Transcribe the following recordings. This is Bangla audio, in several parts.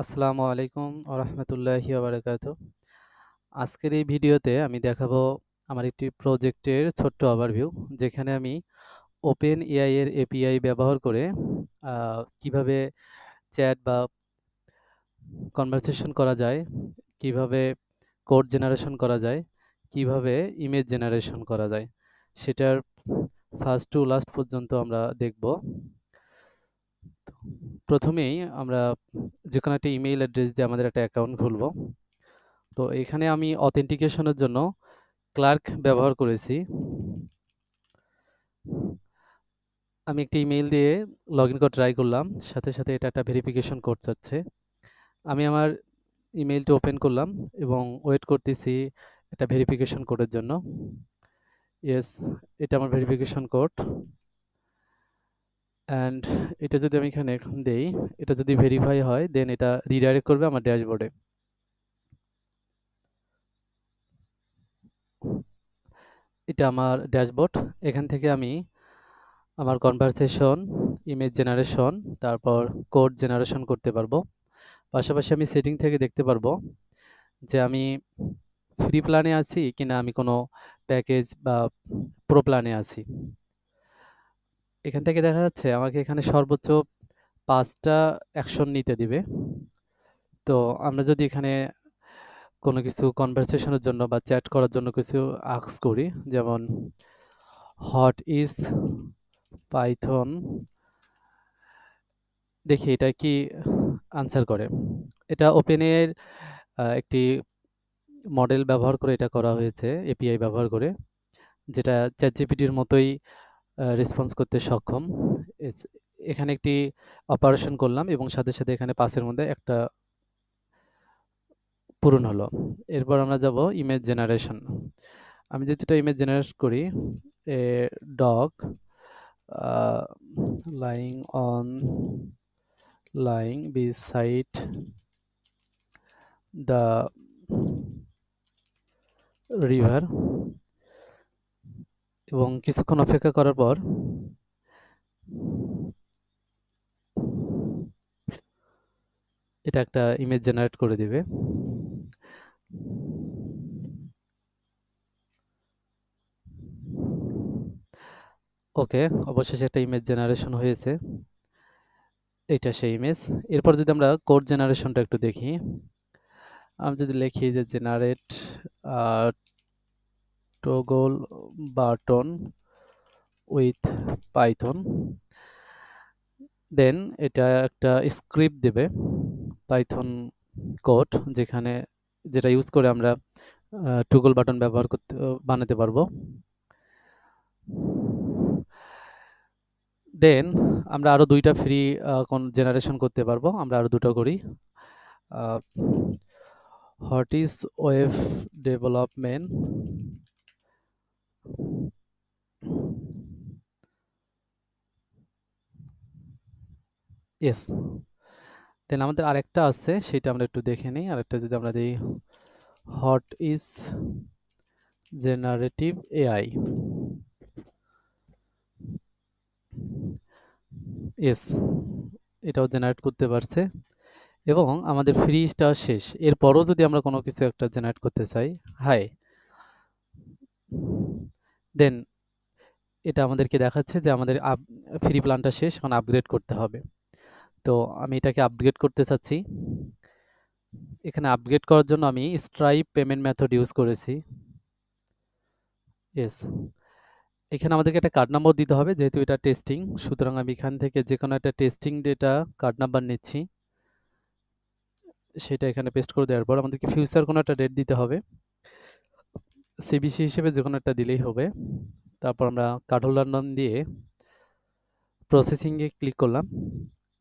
আসসালামু আলাইকুম ওরহমতুল্লাহি ওবারাকাতু। আজকের এই ভিডিওতে আমি দেখাবো আমার একটি প্রজেক্টের ছোট্ট ওভারভিউ যেখানে আমি ওপেন এআই এর এপিআই ব্যবহার করে কীভাবে চ্যাট বা কনভারসেশন করা যায়, কীভাবে কোড জেনারেশন করা যায়, কীভাবে ইমেজ জেনারেশন করা যায়, সেটার ফার্স্ট টু লাস্ট পর্যন্ত আমরা দেখব। প্রথমেই আমরা যে কোনো একটা ইমেইল অ্যাড্রেস দিয়ে আমাদের একটা অ্যাকাউন্ট খুলব। তো এখানে আমি অথেন্টিকেশনের জন্য ক্লার্ক ব্যবহার করেছি। আমি একটি ইমেইল দিয়ে লগ ইন করে ট্রাই করলাম, সাথে সাথে এটা একটা ভেরিফিকেশন কোড চাচ্ছে আমি আমার ইমেইলটা ওপেন করলাম এবং ওয়েট করতেছি এটা ভেরিফিকেশন কোডের জন্য। ইয়েস এটা আমার ভেরিফিকেশন কোড অ্যান্ড এটা যদি আমি এখানে এখন দেই, এটা যদি ভেরিফাই হয় দেন এটা রিডাইরেক্ট করবে আমার ড্যাশবোর্ডে এটা আমার ড্যাশবোর্ড এখান থেকে আমি আমার কনভারসেশন ইমেজ জেনারেশন তারপর কোড জেনারেশন করতে পারব। পাশাপাশি আমি সেটিং থেকে দেখতে পারব যে আমি ফ্রি প্ল্যানে আছি কিনা, আমি কোনো প্যাকেজ বা প্রো প্ল্যানে আছি। এখান থেকে দেখা যাচ্ছে আমাকে এখানে সর্বোচ্চ পাঁচটা অ্যাকশন নিতে দিবে। তো আমরা যদি এখানে কোনো কিছু কনভারসেশনের জন্য বা চ্যাট করার জন্য কিছু আক্স করি, যেমন হট ইজ পাইথন দেখি এটা কি আনসার করে। এটা ওপেনের একটি মডেল ব্যবহার করে এটা করা হয়েছে এপিআই ব্যবহার করে, যেটা চ্যাট জিপিটির মতোই রেসপন্স করতে সক্ষম। এখানে একটি অপারেশন করলাম এবং সাথে সাথে এখানে পাসের মধ্যে একটা পূরণ হলো। এরপর আমরা যাব ইমেজ জেনারেশন আমি যদি এটা ইমেজ জেনারেট করি, a dog lying on lying beside the river এবং কিছুক্ষণ অপেক্ষা করার পর এটা একটা ইমেজ জেনারেট করে দিবে। ওকে, অবশেষে একটা ইমেজ জেনারেশন হয়েছে। এটা সেই ইমেজ এরপর যদি আমরা কোড জেনারেশনটা একটু দেখি, আমি যদি লিখি যে generate toggle button with python then এটা একটা স্ক্রিপ্ট দেবে পাইথন কোড যেখানে যেটা ইউজ করে আমরা টুগল বাটন ব্যবহার করতে, বানাতে পারব। দেন আমরা আরও দুইটা ফ্রি কোন জেনারেশন করতে পারব। আমরা আরও দুটো করি। What is web development yes then আমাদের আরেকটা আছে, সেটা আমরা একটু দেখে নিই। আরেকটা যদি আমরা দিই what is generative AI yes এটাও জেনারেট করতে পারছে। এবং আমাদের ফ্রিটা শেষ। এরপরও যদি আমরা কোনো কিছু একটা জেনারেট করতে চাই হাই দেন এটা আমাদেরকে দেখাচ্ছে যে আমাদের ফ্রি প্ল্যানটা শেষ, এখন আপগ্রেড করতে হবে। তো আমি এটাকে আপগ্রেড করতে চাচ্ছি। এখানে আপগ্রেড করার জন্য আমি স্ট্রাইপ পেমেন্ট মেথড ইউজ করেছি। এস এখানে আমাদেরকে একটা কার্ড নাম্বার দিতে হবে, যেহেতু এটা টেস্টিং সুতরাং আমি এখান থেকে যে কোনো একটা টেস্টিং ডেটা কার্ড নাম্বার নিচ্ছি। সেটা এখানে পেস্ট করে দেওয়ার পর আমাদেরকে ফিউচার কোনো একটা ডেট দিতে হবে। সিবিসি হিসেবে যে কোনো একটা দিলেই হবে। তারপর আমরা কার্ড হোল্ডার নাম দিয়ে প্রসেসিংয়ে ক্লিক করলাম।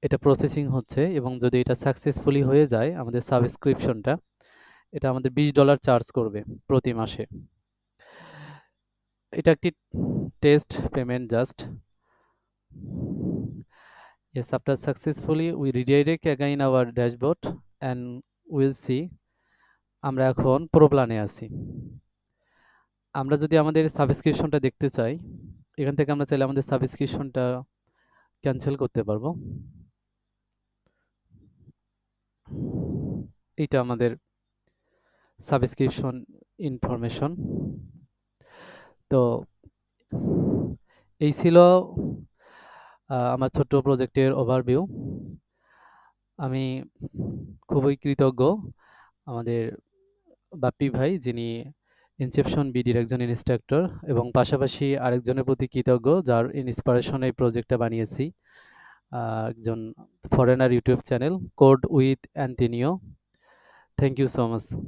এটা প্রসেসিং হচ্ছে এবং যদি এটা সাকসেসফুলি হয়ে যায় আমাদের সাবস্ক্রিপশনটা এটা আমাদের বিশ ডলার চার্জ করবে প্রতি মাসে। এটা একটি test payment just yes, after successfully we redirect again our dashboard and we'll see আমরা এখন প্রো প্ল্যানে আছি। আমরা যদি আমাদের সাবস্ক্রিপশনটা দেখতে চাই, এখান থেকে আমরা চাইলে আমাদের সাবস্ক্রিপশনটা ক্যান্সেল করতে পারব। এইটা আমাদের সাবস্ক্রিপশন ইনফরমেশন তো এই ছিল আমার ছোট্ট প্রজেক্টের ওভারভিউ আমি খুবই কৃতজ্ঞ আমাদের বাপ্পি ভাই, যিনি ইনসেপশন বিডির একজন ইনস্ট্রাক্টর এবং পাশাপাশি আরেকজনের প্রতি কৃতজ্ঞ, যার ইন্সপিরেশনে এই প্রজেক্টটা বানিয়েছি। একজন foreigner YouTube channel code with Antonio thank you so much